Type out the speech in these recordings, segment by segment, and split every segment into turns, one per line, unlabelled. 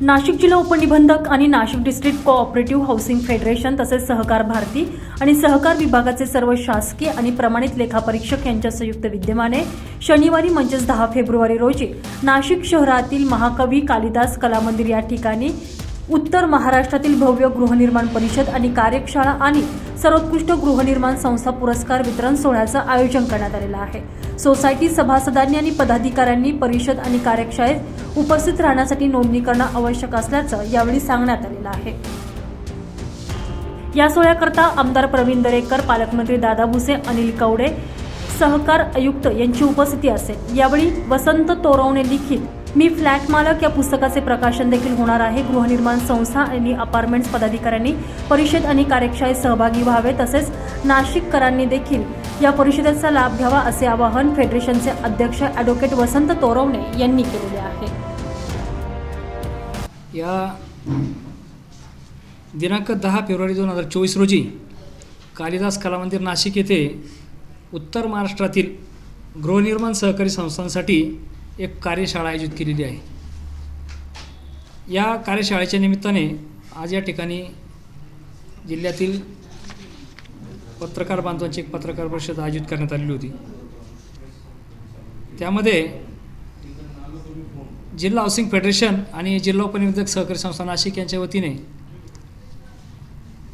नाशिक जिल्हा उपनिबंधक आणि Nashik district cooperative housing federation तसेच सहकार भारती आणि सहकार विभागाचे सर्व शासकीय आणि प्रमाणित लेखापरीक्षक यांच्या संयुक्त विद्यमाने शनिवारी म्हणजेच दहा फेब्रुवारी रोजी नाशिक शहरातील महाकवी कालिदास कलामंदिर या ठिकाणी उत्तर महाराष्ट्रातील भव्य गृहनिर्माण परिषद आणि कार्यशाळा आणि सर्वोत्कृष्ट गृहनिर्माण संस्था पुरस्कार वितरण सोहळ्याचं आयोजन करण्यात आलेलं आहे. सोसायटी सभासदांनी आणि पदाधिकाऱ्यांनी परिषद आणि कार्यशाळेत उपस्थित राहण्यासाठी नोंदणी करणं आवश्यक असल्याचं यावेळी सांगण्यात आलेलं आहे. या सोहळ्याकरता आमदार प्रवीण दरेकर पालकमंत्री दादा भुसे अनिल कवडे सहकार आयुक्त यांची उपस्थिती असेल. यावेळी वसंत तोरवणे लिखित मी फ्लॅट मालक या पुस्तकाचे प्रकाशन देखील होणार आहे. गृहनिर्माण संस्था आणि अपार्टमेंट्स पदाधिकाऱ्यांनी परिषद आणि कार्यशाळेत सहभागी व्हावे. तसेच नाशिककरांनी देखील या परिषदेचा लाभ घ्यावा असे आवाहन फेडरेशनचे अध्यक्ष ॲडव्होकेट वसंत तोरवणे यांनी केलेले आहे.
या दिनांक दहा फेब्रुवारी दोन हजार चोवीस रोजी कालिदास कला मंदिर नाशिक येथे उत्तर महाराष्ट्रातील गृहनिर्माण सहकारी संस्थांसाठी एक कार्यशाळा आयोजित केलेली आहे. या कार्यशाळेच्या निमित्ताने आज या ठिकाणी जिल्ह्यातील पत्रकार बांधवांची एक पत्रकार परिषद आयोजित करण्यात आलेली होती. त्यामध्ये जिल्हा हाऊसिंग फेडरेशन आणि जिल्हा उपनिबंधक सहकारी संस्था नाशिक यांच्या वतीने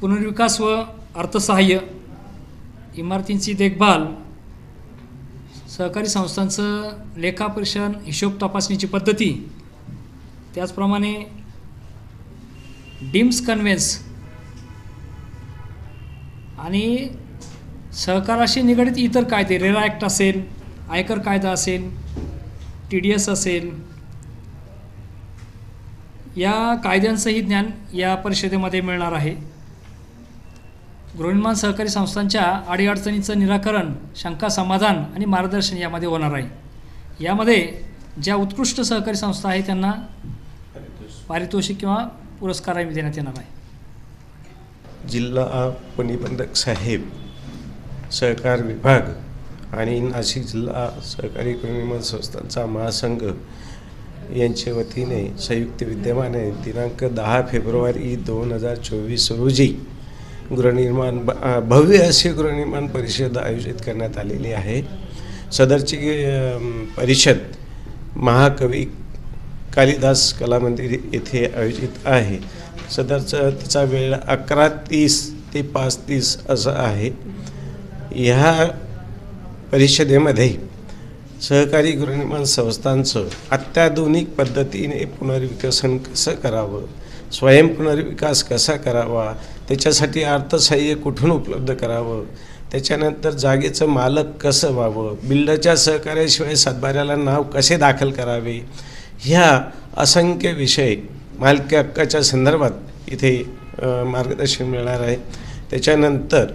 पुनर्विकास व अर्थसहाय्य इमारतींची देखभाल सहकारी संस्थांचं लेखापरीक्षण हिशोब तपासणीची पद्धती त्याचप्रमाणे डिम्स कन्व्हेन्स आणि सहकाराशी निगडित इतर कायदे रेरा ॲक्ट असेल आयकर कायदा असेल टी डी एस असेल या कायद्यांचंही ज्ञान या परिषदेमध्ये मिळणार आहे. गृहनिर्माण सहकारी संस्थांच्या अडीअडचणींचं निराकरण शंका समाधान आणि मार्गदर्शन यामध्ये होणार आहे. यामध्ये ज्या उत्कृष्ट सहकारी संस्था आहे त्यांना पारितोषिक. किंवा पुरस्कारही देण्यात येणार आहे.
जिल्हा उपनिबंधक साहेब सहकार विभाग आणि नाशिक जिल्हा सहकारी गृहनिर्माण संस्थांचा महासंघ यांच्या वतीने संयुक्त विद्यमाने दिनांक दहा फेब्रुवारी दोन हजार चोवीस रोजी गृहनिर्माण ब- भव्य अशी गृहनिर्माण परिषद आयोजित करण्यात आलेली आहे. सदरची परिषद महाकवी कालिदास कला मंदिर येथे आयोजित आहे. सदरचा तिचा वेळ अकरा तीस ते पाच तीस असं आहे. ह्या परिषदेमध्ये सहकारी गृहनिर्माण संस्थांचं अत्याधुनिक पद्धतीने पुनर्विकसन कसं करावं? स्वयं पुनर्विकास कसा करावा? त्याच्यासाठी अर्थसहाय्य कुठून उपलब्ध करावं? त्याच्यानंतर जागेचं मालक कसं व्हावं? बिल्डरच्या सहकार्याशिवाय सातबाऱ्याला नाव कसे दाखल करावे? ह्या असंख्य विषय मालकी हक्काच्या संदर्भात इथे मार्गदर्शन मिळणार आहे. त्याच्यानंतर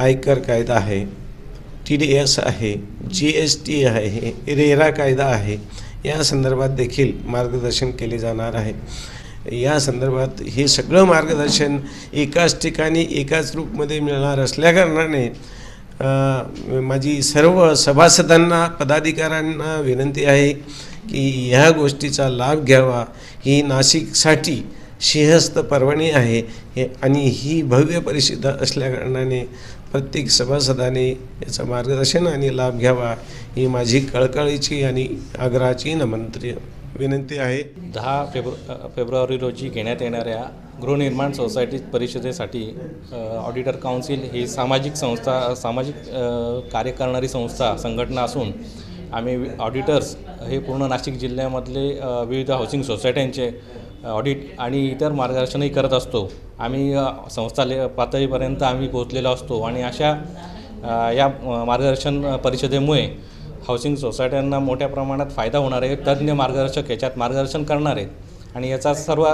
आयकर कायदा आहे टी डी एस आहे जी एस टी आहे रेरा कायदा आहे. या संदर्भात देखील मार्गदर्शन केले जाणार आहे. या संदर्भात हे सगळं मार्गदर्शन एकाच ठिकाणी एकाच रूपमध्ये मिळणार असल्याकारणाने माझी सर्व सभासदांना पदाधिकाऱ्यांना विनंती आहे की ह्या गोष्टीचा लाभ घ्यावा. ही नाशिकसाठी सिंहस्थ पर्वणी आहे. हे आणि ही भव्य परिषद असल्याकारणाने प्रत्येक सभासदाने याचं मार्गदर्शन आणि लाभ घ्यावा ही माझी कळकळीची आणि आग्रहाची नमंत्री विनंती आहे.
दहा फेब्रु फेब्रुवारी रोजी घेण्यात येणाऱ्या गृहनिर्माण सोसायटी परिषदेसाठी ऑडिटर काउन्सिल ही सामाजिक संस्था सामाजिक कार्य करणारी संस्था संघटना असून आम्ही ऑडिटर्स हे पूर्ण नाशिक जिल्ह्यामधले विविध हाऊसिंग सोसायट्यांचे ऑडिट आणि इतर मार्गदर्शनही करत असतो. आम्ही संस्था ले पातळीपर्यंत आम्ही पोहोचलेलो असतो आणि अशा या मार्गदर्शन परिषदेमुळे हाऊसिंग सोसायट्यांना मोठ्या प्रमाणात फायदा होणार आहे तज्ज्ञ मार्गदर्शक याच्यात मार्गदर्शन करणार आहेत. आणि याचा सर्व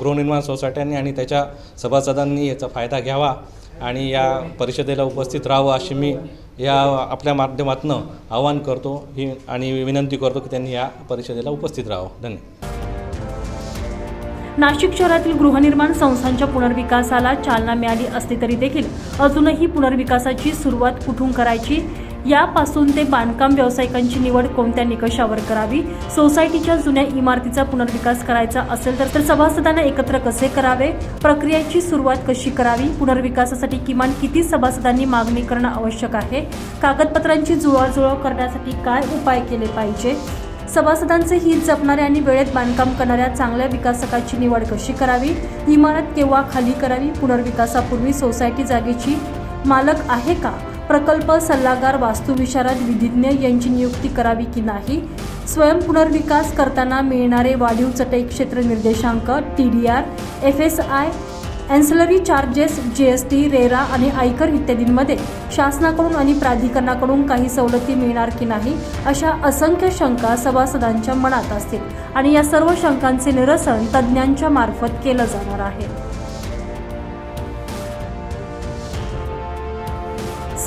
गृहनिर्माण सोसायट्यांनी आणि त्याच्या सभासदांनी याचा फायदा घ्यावा आणि या परिषदेला उपस्थित राहावं अशी मी या आपल्या माध्यमातून आवाहन करतो. ही आणि विनंती करतो की त्यांनी या परिषदेला उपस्थित राहावं. धन्यवाद.
नाशिक शहरातील गृहनिर्माण संस्थांच्या पुनर्विकासाला चालना मिळाली असली तरी देखील अजूनही पुनर्विकासाची सुरुवात कुठून करायची यापासून ते बांधकाम व्यावसायिकांची निवड कोणत्या निकषावर करावी? सोसायटीच्या जुन्या इमारतीचा पुनर्विकास करायचा असेल तर तर सभासदांना एकत्र कसे करावे? प्रक्रियेची सुरुवात कशी करावी? पुनर्विकासासाठी किमान किती सभासदांनी मागणी करणं आवश्यक आहे? कागदपत्रांची जुळवाजुळव करण्यासाठी काय उपाय केले पाहिजे? सभासदांचे हित जपणाऱ्या आणि वेळेत बांधकाम करणाऱ्या चांगल्या विकासकाची निवड कशी करावी? इमारत केव्हा खाली करावी? पुनर्विकासापूर्वी सोसायटी जागेची मालक आहे का? प्रकल्प सल्लागार वास्तुविशारद विधिज्ञ यांची नियुक्ती करावी की नाही? स्वयं पुनर्विकास करताना मिळणारे वाढीव चटई क्षेत्र निर्देशांक T D R F S I ancillary charges G S T RERA आणि आयकर इत्यादींमध्ये शासनाकडून आणि प्राधिकरणाकडून काही सवलती मिळणार की नाही अशा असंख्य शंका सभासदांच्या मनात असतील आणि या सर्व शंकांचे निरसन तज्ज्ञांच्या मार्फत केलं जाणार आहे.